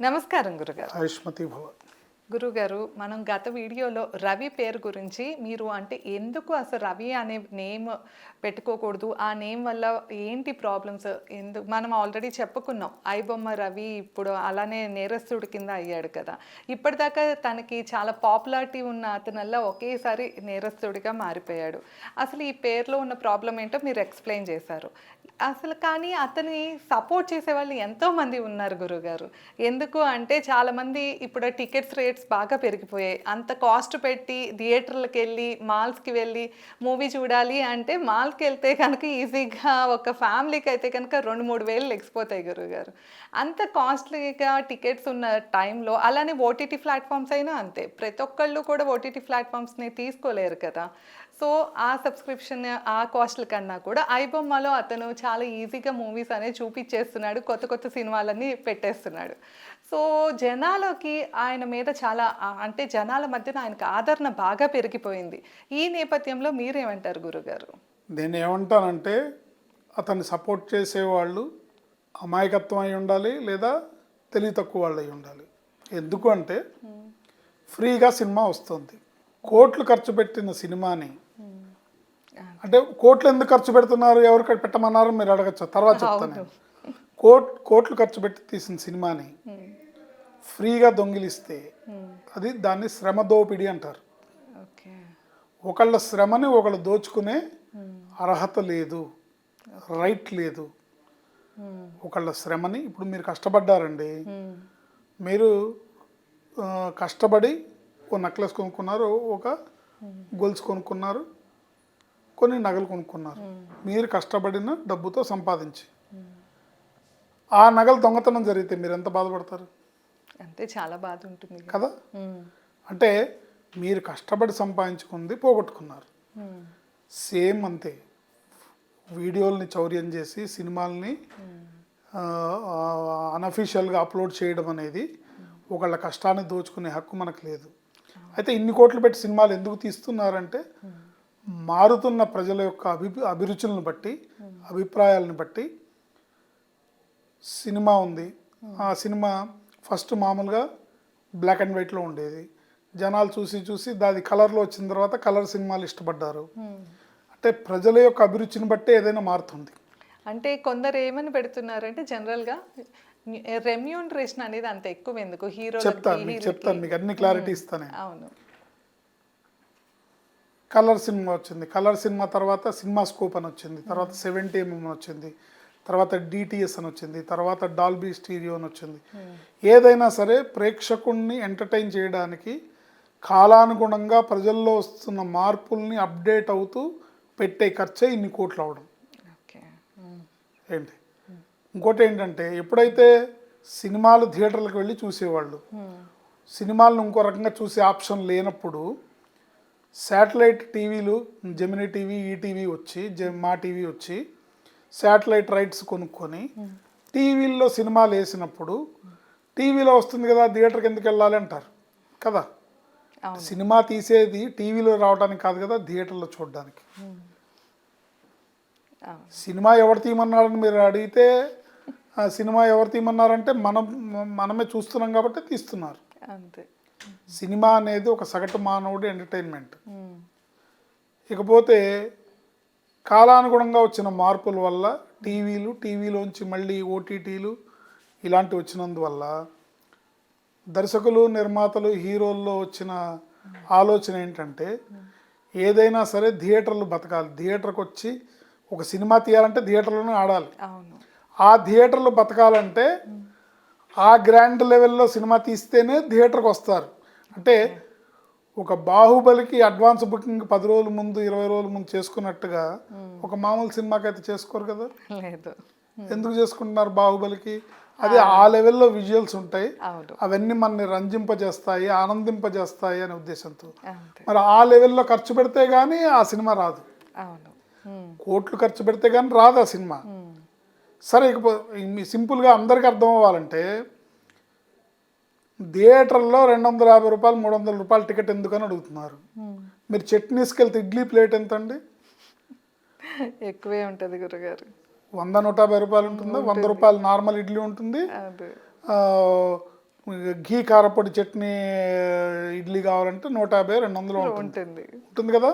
నమస్కారం గురుగారు ఆయుష్మతి భవ గురుగారు మనం గత వీడియోలో రవి పేరు గురించి మీరు అంటే ఎందుకు అసలు రవి అనే నేమ్ పెట్టుకోకూడదు? ఆ నేమ్ వల్ల ఏంటి ప్రాబ్లమ్స్? ఎందుకు మనం ఆల్రెడీ చెప్పుకున్నాం ఐబొమ్మ రవి ఇప్పుడు అలానే నేరస్తుడి కింద అయ్యాడు కదా. ఇప్పటిదాకా తనకి చాలా పాపులారిటీ ఉన్న అతనల్లా ఒకేసారి నేరస్తుడిగా మారిపోయాడు. అసలు ఈ పేరులో ఉన్న ప్రాబ్లం ఏంటో మీరు ఎక్స్ప్లెయిన్ చేశారు. అసలు కానీ అతని సపోర్ట్ చేసే వాళ్ళు ఎంతోమంది ఉన్నారు గురుగారు. ఎందుకు అంటే చాలామంది ఇప్పుడు టికెట్స్ రేట్స్ బాగా పెరిగిపోయాయి. అంత కాస్ట్ పెట్టి థియేటర్లకు వెళ్ళి మాల్స్కి వెళ్ళి మూవీ చూడాలి అంటే మాల్కి వెళ్తే కనుక ఈజీగా ఒక ఫ్యామిలీకి అయితే కనుక రెండు మూడు వేలు లెగిసిపోతాయి గురుగారు. అంత కాస్ట్లీగా టికెట్స్ ఉన్న టైంలో అలానే ఓటీటీ ప్లాట్ఫామ్స్ అయినా అంతే. ప్రతి ఒక్కళ్ళు కూడా ఓటీటీ ప్లాట్ఫామ్స్ని తీసుకోలేరు కదా. సో ఆ సబ్స్క్రిప్షన్ ఆ కాస్ట్ల కన్నా కూడా ఐబొమ్మలో అతను చాలా ఈజీగా మూవీస్ అనేది చూపించేస్తున్నాడు. కొత్త కొత్త సినిమాలన్నీ పెట్టేస్తున్నాడు. సో జనాలకి ఆయన మీద చాలా అంటే జనాల మధ్యన ఆయనకు ఆదరణ బాగా పెరిగిపోయింది. ఈ నేపథ్యంలో మీరేమంటారు గురుగారు? నేను ఏమంటానంటే అతన్ని సపోర్ట్ చేసేవాళ్ళు అమాయకత్వం అయి ఉండాలి లేదా తెలివి తక్కువ వాళ్ళు అయి ఉండాలి. ఎందుకు అంటే ఫ్రీగా సినిమా వస్తుంది. కోట్లు ఖర్చు పెట్టిన సినిమాని అంటే కోట్లు ఎందుకు ఖర్చు పెడుతున్నారు? ఎవరు పెట్టమన్నారు? మీరు అడగచ్చు. తర్వాత చెప్తాను. కోట్ కోట్లు ఖర్చు పెట్టి తీసిన సినిమాని ఫ్రీగా దొంగిలిస్తే అది దాన్ని శ్రమ దోపిడీ అంటారు ఒకళ్ళ శ్రమని ఒకళ్ళు దోచుకునే అర్హత లేదు రైట్ లేదు. ఒకళ్ళ శ్రమని ఇప్పుడు మీరు కష్టపడ్డారండి. మీరు కష్టపడి ఓ నెక్లెస్ కొనుక్కున్నారు ఒక గొలుసు కొనుక్కున్నారు కొన్ని నగలు కొనుక్కున్నారు. మీరు కష్టపడిన డబ్బుతో సంపాదించి. ఆ నగలు దొంగతనం జరిగితే మీరు ఎంత బాధపడతారు? అంతే చాలా బాధ ఉంటుంది కదా అంటే మీరు కష్టపడి సంపాదించుకుంది పోగొట్టుకున్నారు. సేమ్ అంతే. వీడియోల్ని చౌర్యం చేసి సినిమాల్ని అన్అఫీషియల్గా అప్లోడ్ చేయడం అనేది ఒకళ్ళ కష్టాన్ని దోచుకునే హక్కు మనకు లేదు. అయితే ఇన్ని కోట్లు పెట్టి సినిమాలు ఎందుకు తీస్తున్నారంటే మారుతున్న ప్రజల యొక్క అభి అభిరుచులను బట్టి అభిప్రాయాలను బట్టి సినిమా ఉంది. ఆ సినిమా ఫస్ట్ మామూలుగా బ్లాక్ అండ్ వైట్లో ఉండేది. జనాలు చూసి చూసి దాది కలర్లో వచ్చిన తర్వాత కలర్ సినిమాలు ఇష్టపడ్డారు. అంటే ప్రజల యొక్క అభిరుచిని బట్టి ఏదైనా మారుతుంది. అంటే కొందరు ఏమని పెడుతున్నారంటే జనరల్గా రెమ్యూనరేషన్ అనేది అంత ఎక్కువ ఎందుకు? హీరో చెప్తాను మీకు చెప్తాను మీకు అన్ని క్లారిటీ ఇస్తాను. అవును. కలర్ సినిమా వచ్చింది. కలర్ సినిమా తర్వాత సినిమా స్కోప్ అని వచ్చింది. తర్వాత సెవెంటీ ఎంఎం వచ్చింది. తర్వాత డిటిఎస్ అని వచ్చింది తర్వాత డాల్బీ స్టీరియో అని వచ్చింది. ఏదైనా సరే ప్రేక్షకుణ్ణి ఎంటర్టైన్ చేయడానికి కాలానుగుణంగా ప్రజల్లో వస్తున్న మార్పుల్ని అప్డేట్ అవుతూ పెట్టే ఖర్చే ఇన్ని కోట్లు అవడం. ఏంటి? ఇంకోటి ఏంటంటే ఎప్పుడైతే సినిమాలు థియేటర్లకు వెళ్ళి చూసేవాళ్ళు సినిమాలను ఇంకో రకంగా చూసే ఆప్షన్ లేనప్పుడు శాటిలైట్ టీవీలు జెమినీ టీవీ ఈటీవీ వచ్చి జె- మా టీవీ వచ్చి శాటిలైట్ రైట్స్ కొనుక్కొని టీవీల్లో సినిమాలు వేసినప్పుడు టీవీలో వస్తుంది కదా థియేటర్కి ఎందుకు వెళ్ళాలి అంటారు. కదా? సినిమా తీసేది టీవీలో రావడానికి కాదు కదా థియేటర్లో చూడడానికి. సినిమా ఎవరు తీయమన్నారని మీరు అడిగితే సినిమా ఎవరు తీయమన్నారంటే మనం మనమే చూస్తున్నాం కాబట్టి తీస్తున్నారు. అంతే. సినిమా అనేది ఒక సగటు మానవుడి ఎంటర్టైన్మెంట్. ఇకపోతే కాలానుగుణంగా వచ్చిన మార్పుల వల్ల టీవీలు టీవీలోంచి మళ్ళీ ఓటీటీలు ఇలాంటివి వచ్చినందువల్ల దర్శకులు నిర్మాతలు హీరోల్లో వచ్చిన ఆలోచన ఏంటంటే ఏదైనా సరే థియేటర్లు బతకాలి. థియేటర్కి వచ్చి ఒక సినిమా తీయాలంటే థియేటర్లోనే ఆడాలి. ఆ థియేటర్లు బతకాలంటే ఆ గ్రాండ్ లెవెల్లో సినిమా తీస్తేనే థియేటర్కి వస్తారు అంటే ఒక బాహుబలికి అడ్వాన్స్ బుకింగ్ పది రోజుల ముందు ఇరవై రోజుల ముందు చేసుకున్నట్టుగా ఒక మామూలు సినిమాకి అయితే చేసుకోరు కదా? లేదు. ఎందుకు చేసుకుంటున్నారు బాహుబలికి? అది ఆ లెవెల్లో విజువల్స్ ఉంటాయి. అవును. అవన్నీ మనని రంజింపజేస్తాయి ఆనందింపజేస్తాయి అనే ఉద్దేశంతో. మరి ఆ లెవెల్లో ఖర్చు పెడితే కానీ ఆ సినిమా రాదు. కోట్లు ఖర్చు పెడితే కానీ రాదు ఆ సినిమా. సరే ఇకపో మీ సింపుల్గా అందరికీ అర్థం అవ్వాలంటే థియేటర్లో రెండు వందల యాభై రూపాయలు మూడు వందల రూపాయలు టికెట్ ఎందుకని అడుగుతున్నారు. మీరు చట్నీస్కి వెళ్తే ఇడ్లీ ప్లేట్ ఎంత అండి ఎక్కువే ఉంటుంది గురుగారు. వంద నూట యాభై రూపాయలు ఉంటుంది? వంద రూపాయలు నార్మల్ ఇడ్లీ ఉంటుంది. ఘీ కారపొడి చట్నీ ఇడ్లీ కావాలంటే నూట యాభై రెండు వందలు ఉంటుంది. ఉంటుంది. ఉంటుంది కదా?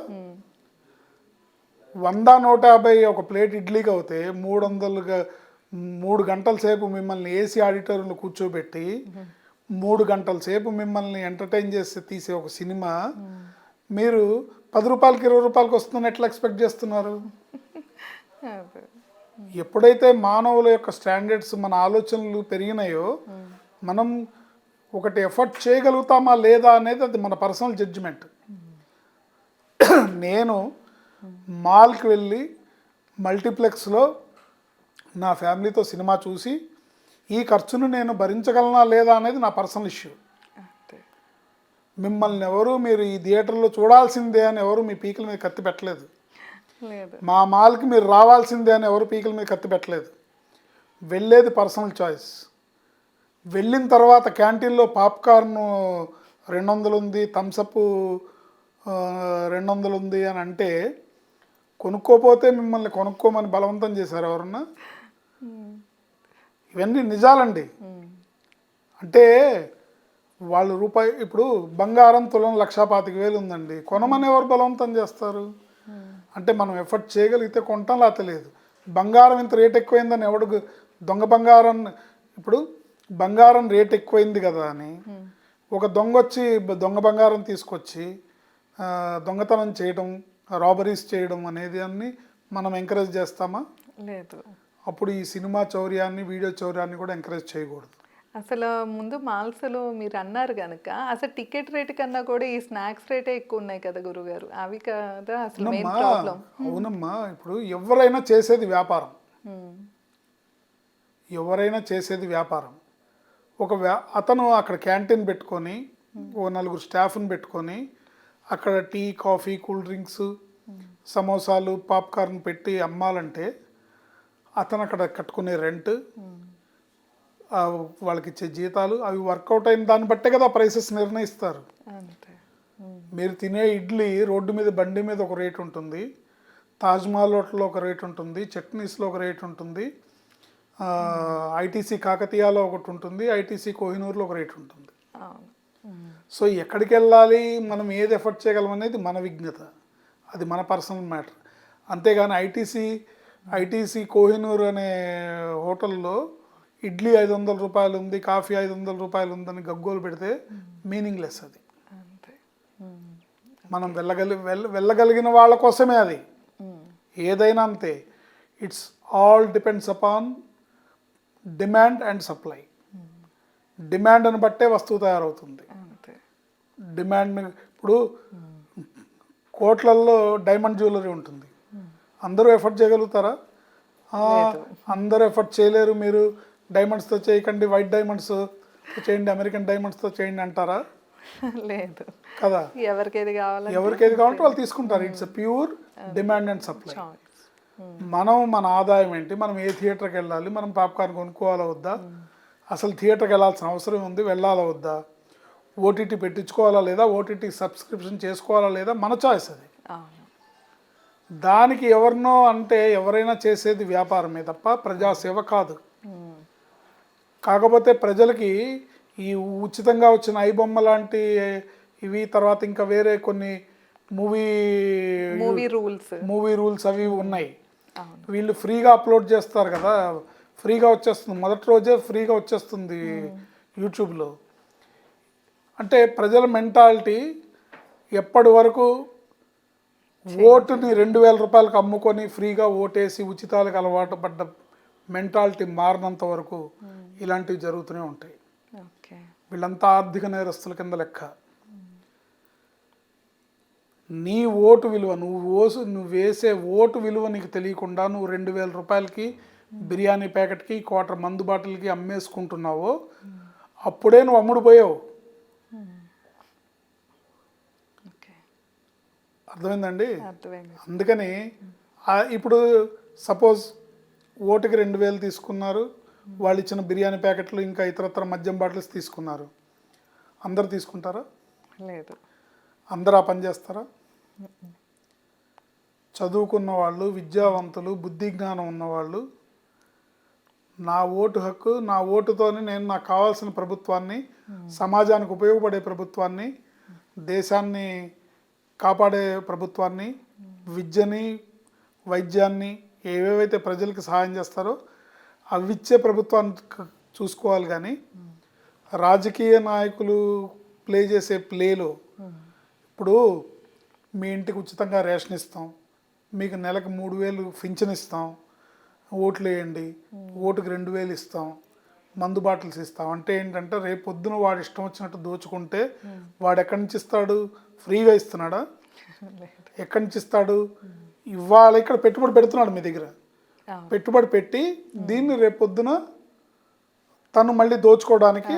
వంద నూట యాభై ఒక ప్లేట్ ఇడ్లీకి అవుతే మూడు వందలుగా మూడు గంటల సేపు మిమ్మల్ని ఏసీ ఆడిటోరియంలో కూర్చోబెట్టి మూడు గంటల సేపు మిమ్మల్ని ఎంటర్టైన్ చేసి తీసే ఒక సినిమా మీరు పది రూపాయలకి ఇరవై రూపాయలకి వస్తుందని ఎట్లా ఎక్స్పెక్ట్ చేస్తున్నారు. ఎప్పుడైతే మానవుల యొక్క స్టాండర్డ్స్ మన ఆలోచనలు పెరిగినాయో మనం ఒకటి ఎఫర్ట్ చేయగలుగుతామా లేదా అనేది అది మన పర్సనల్ జడ్జిమెంట్ నేను మాల్కి వెళ్ళి మల్టీప్లెక్స్లో నా ఫ్యామిలీతో సినిమా చూసి ఈ ఖర్చును నేను భరించగలనా లేదా అనేది నా పర్సనల్ ఇష్యూ. మిమ్మల్ని ఎవరు మీరు ఈ థియేటర్లో చూడాల్సిందే అని ఎవరు మీ పీకల మీద కత్తి పెట్టలేదు. లేదు. మా మాల్కి మీరు రావాల్సిందే అని ఎవరు పీకల మీద కత్తి పెట్టలేదు. వెళ్ళేది పర్సనల్ చాయిస్. వెళ్ళిన తర్వాత క్యాంటీన్లో పాప్కార్న్ రెండు వందలు ఉంది థమ్సప్ రెండు వందలు ఉంది అని అంటే కొనుక్కోపోతే మిమ్మల్ని కొనుక్కోమని బలవంతం చేశారు ఎవరన్నా? ఇవన్నీ నిజాలండి. అంటే వాళ్ళు రూపాయి ఇప్పుడు బంగారం తులం లక్షా పాతిక వేలు ఉందండి. కొనమని ఎవరు బలవంతం చేస్తారు? అంటే మనం ఎఫర్ట్ చేయగలిగితే కొంటాం లేదు. బంగారం ఇంత రేట్ ఎక్కువైందని ఎవడు దొంగ బంగారం ఇప్పుడు బంగారం రేట్ ఎక్కువైంది కదా అని ఒక దొంగ వచ్చి దొంగ బంగారం తీసుకొచ్చి దొంగతనం చేయడం రాబరీస్ చేయడం అనేది అన్ని మనం ఎంకరేజ్ చేస్తామా? లేదు. అప్పుడు ఈ సినిమా చౌర్యాన్ని వీడియో చౌర్యాన్ని కూడా ఎంకరేజ్ చేయకూడదు. అసలు ముందు మాల్స్లో మీరు అన్నారు కనుక అసలు టికెట్ రేట్ కన్నా కూడా ఈ స్నాక్స్ రేటే ఎక్కువ ఉన్నాయి కదా గురుగారు. అవి కదా అసలు అవునమ్మా ఇప్పుడు ఎవరైనా చేసేది వ్యాపారం. ఎవరైనా చేసేది వ్యాపారం. ఒక వ్యా అతను అక్కడ క్యాంటీన్ పెట్టుకొని ఓ నలుగురు స్టాఫ్ని పెట్టుకొని అక్కడ టీ కాఫీ కూల్ డ్రింక్స్ సమోసాలు పాప్కార్న్ పెట్టి అమ్మాలంటే అతను అక్కడ కట్టుకునే రెంట్ వాళ్ళకి ఇచ్చే జీతాలు అవి వర్కౌట్ అయిన దాన్ని బట్టే కదా ప్రైసెస్ నిర్ణయిస్తారు. మీరు తినే ఇడ్లీ రోడ్డు మీద బండి మీద ఒక రేట్ ఉంటుంది. తాజ్మహల్ హోటల్లో ఒక రేట్ ఉంటుంది. చట్నీస్లో ఒక రేట్ ఉంటుంది. ఐటీసీ కాకతీయాలో ఒకటి ఉంటుంది. ఐటీసీ కోహినూర్లో ఒక రేట్ ఉంటుంది. సో ఎక్కడికి వెళ్ళాలి మనం ఏది ఎఫర్ట్ చేయగలం అనేది మన విజ్ఞత. అది మన పర్సనల్ మ్యాటర్. అంతేగాని ఐటీసీ ఐటీసీ కోహినూర్ అనే హోటల్లో ఇడ్లీ ఐదు వందల రూపాయలు ఉంది కాఫీ ఐదు వందల రూపాయలు ఉందని గగ్గోలు పెడితే మీనింగ్లెస్ అది. మనం వెళ్ళగలి వెళ్ళ వెళ్ళగలిగిన వాళ్ళ కోసమే అది. ఏదైనా అంతే. It's all depends upon demand and supply. డిమాండ్ని బట్టే వస్తువు తయారవుతుంది. డిమాండ్ ఇప్పుడు కోట్లల్లో డైమండ్ జ్యువెలరీ ఉంటుంది. అందరూ ఎఫర్ట్ చేయగలుగుతారా? అందరూ ఎఫర్ట్ చేయలేరు మీరు. డైమండ్స్తో చేయకండి వైట్ డైమండ్స్ చేయండి అమెరికన్ డైమండ్స్తో చేయండి అంటారా? లేదు. కదా? ఎవరికి ఏది కావాలంటే ఎవరికి ఏది కావాలంటే వాళ్ళు తీసుకుంటారు. It's pure demand and supply మనం మన ఆదాయం ఏంటి? మనం ఏ థియేటర్కి వెళ్ళాలి? మనం పాప్కార్న్ కొనుక్కోవాలా వద్దా? అసలు థియేటర్కి వెళ్ళాల్సిన అవసరం ఉంది వెళ్ళాలా వద్దా? ఓటీటీ పెట్టించుకోవాలా లేదా? ఓటీటీ సబ్స్క్రిప్షన్ చేసుకోవాలా లేదా? మన చాయిస్ అది. దానికి ఎవరినో అంటే ఎవరైనా చేసేది వ్యాపారమే తప్ప ప్రజాసేవ కాదు. కాకపోతే ప్రజలకి ఈ ఉచితంగా వచ్చిన ఐబొమ్మ లాంటి ఇవి తర్వాత ఇంకా వేరే కొన్ని movie movie rules. Movie rules అవి ఉన్నాయి. వీళ్ళు ఫ్రీగా అప్లోడ్ చేస్తారు కదా ఫ్రీగా వచ్చేస్తుంది. మొదటి రోజే ఫ్రీగా వచ్చేస్తుంది యూట్యూబ్లో. అంటే ప్రజల మెంటాలిటీ ఎప్పటి వరకు ఓటుని రెండు వేల రూపాయలకు అమ్ముకొని ఫ్రీగా ఓటేసి ఉచితాలకు అలవాటు పడ్డ మెంటాలిటీ మారినంత వరకు ఇలాంటివి జరుగుతూనే ఉంటాయి. ఓకే. వీళ్ళంతా ఆర్థిక నేరస్తుల కింద లెక్క. నీ ఓటు విలువ నువ్వు ఓసు నువ్వు వేసే ఓటు విలువ నీకు తెలియకుండా నువ్వు రెండు వేల రూపాయలకి బిర్యానీ ప్యాకెట్కి క్వార్టర్ మందు బాటిల్కి అమ్మేసుకుంటున్నావో అప్పుడే నువ్వు అమ్ముడు పోయావు అర్థమైందండి? అర్థమైంది. అందుకని ఇప్పుడు సపోజ్ ఓటుకి రెండు వేలు తీసుకున్నారు వాళ్ళు ఇచ్చిన బిర్యానీ ప్యాకెట్లు ఇంకా ఇతరత్ర మద్యం బాటిల్స్ తీసుకున్నారు. అందరు తీసుకుంటారా? లేదు. అందరూ ఆ పని చేస్తారా? చదువుకున్న వాళ్ళు విద్యావంతులు బుద్ధి జ్ఞానం ఉన్నవాళ్ళు నా ఓటు హక్కు నా ఓటుతోనే నేను నాకు కావాల్సిన ప్రభుత్వాన్ని సమాజానికి ఉపయోగపడే ప్రభుత్వాన్ని దేశాన్ని కాపాడే ప్రభుత్వాన్ని విద్యని వైద్యాన్ని ఏవేవైతే ప్రజలకు సహాయం చేస్తారో అవి ఇచ్చే ప్రభుత్వాన్ని చూసుకోవాలి కానీ రాజకీయ నాయకులు ప్లే చేసే ప్లేలో ఇప్పుడు మీ ఇంటికి ఉచితంగా రేషన్ ఇస్తాం మీకు నెలకు మూడు వేలు పింఛన్ ఇస్తాం ఓట్లు వేయండి ఓటుకి రెండు వేలు ఇస్తాం మందు బాటిల్స్ ఇస్తాం. అంటే ఏంటంటే రేపు పొద్దున వాడు ఇష్టం వచ్చినట్టు దోచుకుంటే వాడు ఎక్కడి నుంచి ఇస్తాడు? ఫ్రీగా ఇస్తున్నాడా? ఎక్కడి నుంచి ఇస్తాడు? ఇవాళ ఇక్కడ పెట్టుబడి పెడుతున్నాడు మీ దగ్గర. పెట్టుబడి పెట్టి దీన్ని రేపు పొద్దున తను మళ్ళీ దోచుకోవడానికి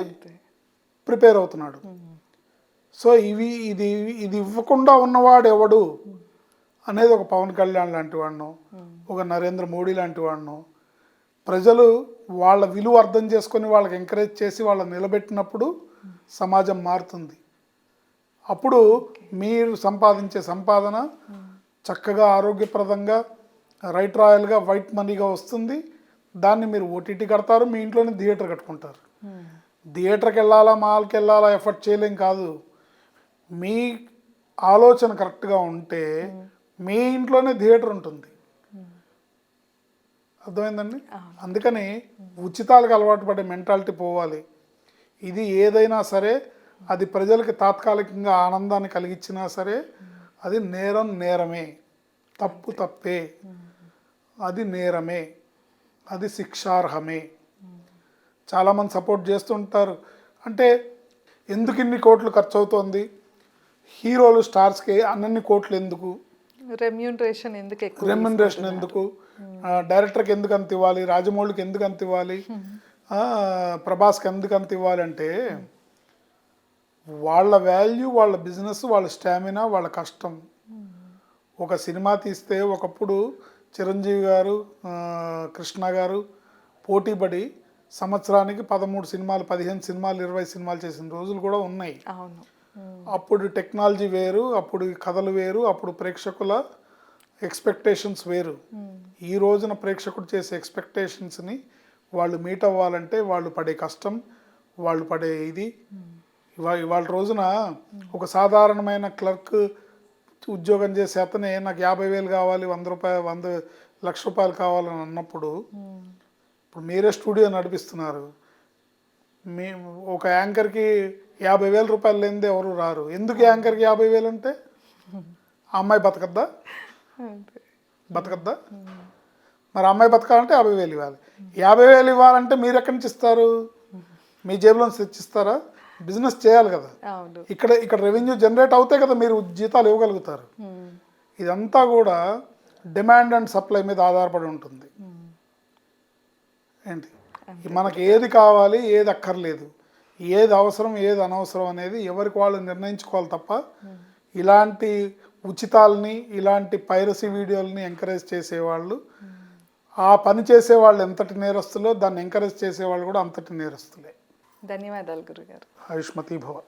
ప్రిపేర్ అవుతున్నాడు. సో ఇవి ఇది ఇది ఇవ్వకుండా ఉన్నవాడు ఎవడు? అనేది ఒక పవన్ కళ్యాణ్ లాంటి వాడిను ఒక నరేంద్ర మోడీ లాంటి వాడిను ప్రజలు వాళ్ళ విలువ అర్థం చేసుకొని వాళ్ళకి ఎంకరేజ్ చేసి వాళ్ళని నిలబెట్టినప్పుడు సమాజం మారుతుంది. అప్పుడు మీరు సంపాదించే సంపాదన చక్కగా ఆరోగ్యప్రదంగా రైట్ రాయల్గా వైట్ మనీగా వస్తుంది. దాన్ని మీరు ఓటీటీ కడతారు మీ ఇంట్లోనే థియేటర్ కట్టుకుంటారు. థియేటర్కి వెళ్ళాలా మాల్కి వెళ్ళాలా ఎఫర్ట్ చేయలేం కాదు. మీ ఆలోచన కరెక్ట్గా ఉంటే మీ ఇంట్లోనే థియేటర్ ఉంటుంది. అర్థమైందండి? అందుకని ఉచితాలకు అలవాటు పడే మెంటాలిటీ పోవాలి. ఇది ఏదైనా సరే అది ప్రజలకి తాత్కాలికంగా ఆనందాన్ని కలిగించినా సరే అది నేరం నేరమే. తప్పు తప్పే. అది నేరమే. అది శిక్షార్హమే. చాలామంది సపోర్ట్ చేస్తుంటారు. అంటే ఎందుకు ఇన్ని కోట్లు ఖర్చు అవుతోంది హీరోలు స్టార్స్కి అన్నన్ని కోట్లు ఎందుకు? రెమ్యూనరేషన్ ఎందుకు ఎక్కువ రెమ్యునరేషన్ ఎందుకు? డైరెక్టర్కి ఎందుకు అంత ఇవ్వాలి? రాజమౌళికి ఎందుకు అంత ఇవ్వాలి? ఆ, ప్రభాస్కి ఎందుకు అంత ఇవ్వాలి అంటే వాళ్ళ వాల్యూ వాళ్ళ బిజినెస్ వాళ్ళ స్టామినా వాళ్ళ కష్టం. ఒక సినిమా తీస్తే ఒకప్పుడు చిరంజీవి గారు కృష్ణ గారు పోటీపడి సంవత్సరానికి పదమూడు సినిమాలు పదిహేను సినిమాలు ఇరవై సినిమాలు చేసిన రోజులు కూడా ఉన్నాయి. అప్పుడు టెక్నాలజీ వేరు అప్పుడు కథలు వేరు అప్పుడు ప్రేక్షకుల ఎక్స్పెక్టేషన్స్ వేరు. ఈ రోజున ప్రేక్షకుడు చేసే ఎక్స్పెక్టేషన్స్ని వాళ్ళు మీట్ అవ్వాలంటే వాళ్ళు పడే కష్టం వాళ్ళు పడే ఇది ఇవా ఇవాళ రోజున ఒక సాధారణమైన క్లర్క్ ఉద్యోగం చేసే అతనే నాకు యాభై వేలు కావాలి వంద రూపాయలు వంద లక్ష రూపాయలు కావాలని అన్నప్పుడు ఇప్పుడు మీరే స్టూడియో నడిపిస్తున్నారు. మీ ఒక యాంకర్కి యాభై వేల రూపాయలు లేనిదే ఎవరు రారు. ఎందుకు యాంకర్కి యాభై వేలు అంటే? ఆ అమ్మాయి బతకద్దా? బతకద్దా? మరి అమ్మాయి బతకాలంటే యాభై వేలు ఇవ్వాలి. యాభై వేలు ఇవ్వాలంటే మీరు ఎక్కడి నుంచి ఇస్తారు? మీ జేబులో తెచ్చిస్తారా? బిజినెస్ చేయాలి కదా. ఇక్కడ ఇక్కడ రెవెన్యూ జనరేట్ అవుతే కదా మీరు జీతాలు ఇవ్వగలుగుతారు. ఇదంతా కూడా డిమాండ్ అండ్ సప్లై మీద ఆధారపడి ఉంటుంది. ఏంటి? మనకి ఏది కావాలి ఏది అక్కర్లేదు. ఏది అవసరం ఏది అనవసరం అనేది ఎవరికి వాళ్ళు నిర్ణయించుకోవాలి తప్ప ఇలాంటి ఉచితాలని ఇలాంటి పైరసీ వీడియోలని ఎంకరేజ్ చేసేవాళ్ళు ఆ పని చేసేవాళ్ళు ఎంతటి నేరస్తులో దాన్ని ఎంకరేజ్ చేసేవాళ్ళు కూడా అంతటి నేరస్తులే. ధన్యవాదాలు గురుగారు. ఆయుష్మతి భవ.